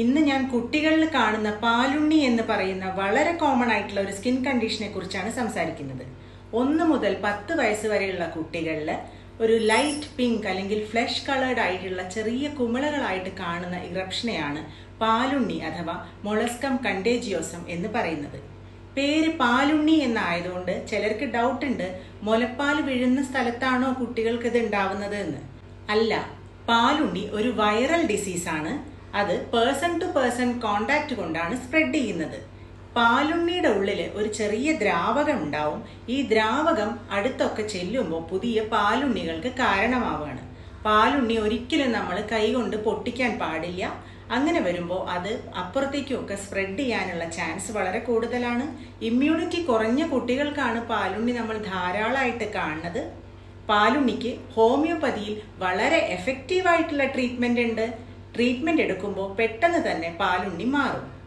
ഇന്ന് ഞാൻ കുട്ടികളിൽ കാണുന്ന പാലുണ്ണി എന്ന് പറയുന്ന വളരെ കോമൺ ആയിട്ടുള്ള ഒരു സ്കിൻ കണ്ടീഷനെ കുറിച്ചാണ് സംസാരിക്കുന്നത്. ഒന്ന് മുതൽ പത്ത് വയസ്സ് വരെയുള്ള കുട്ടികളിൽ ഒരു ലൈറ്റ് പിങ്ക് അല്ലെങ്കിൽ ഫ്ലഷ് കളേർഡ് ആയിട്ടുള്ള ചെറിയ കുമിളകളായിട്ട് കാണുന്ന ഇറപ്ഷനെയാണ് പാലുണ്ണി അഥവാ മൊളസ്കം കണ്ടേജിയോസം എന്ന് പറയുന്നത്. പേര് പാലുണ്ണി എന്നായതുകൊണ്ട് ചിലർക്ക് ഡൗട്ട് ഉണ്ട് മുലപ്പാൽ വീഴുന്ന സ്ഥലത്താണോ കുട്ടികൾക്ക് ഇത് ഉണ്ടാവുന്നത് എന്ന്. അല്ല പാലുണ്ണി ഒരു വൈറൽ ഡിസീസാണ് അത് പേഴ്സൺ ടു പേഴ്സൺ കോണ്ടാക്ട് കൊണ്ടാണ് സ്പ്രെഡ് ചെയ്യുന്നത്. പാലുണ്ണിയുടെ ഉള്ളിൽ ഒരു ചെറിയ ദ്രാവകം ഉണ്ടാവും. ഈ ദ്രാവകം അടുത്തൊക്കെ ചെല്ലുമ്പോൾ പുതിയ പാലുണ്ണികൾക്ക് കാരണമാവുകയാണ് പാലുണ്ണി ഒരിക്കലും നമ്മൾ കൈകൊണ്ട് പൊട്ടിക്കാൻ പാടില്ല. അങ്ങനെ വരുമ്പോൾ അത് അപ്പുറത്തേക്കുമൊക്കെ സ്പ്രെഡ് ചെയ്യാനുള്ള ചാൻസ് വളരെ കൂടുതലാണ്. ഇമ്മ്യൂണിറ്റി കുറഞ്ഞ കുട്ടികൾക്കാണ് പാലുണ്ണി നമ്മൾ ധാരാളമായിട്ട് കാണുന്നത്. പാലുണ്ണിക്ക് ഹോമിയോപ്പതിയിൽ വളരെ എഫക്റ്റീവായിട്ടുള്ള ട്രീറ്റ്മെന്റ് ഉണ്ട്. ട്രീറ്റ്മെന്റ് എടുക്കുമ്പോൾ പെട്ടെന്ന് തന്നെ പാലുണ്ണി മാറും.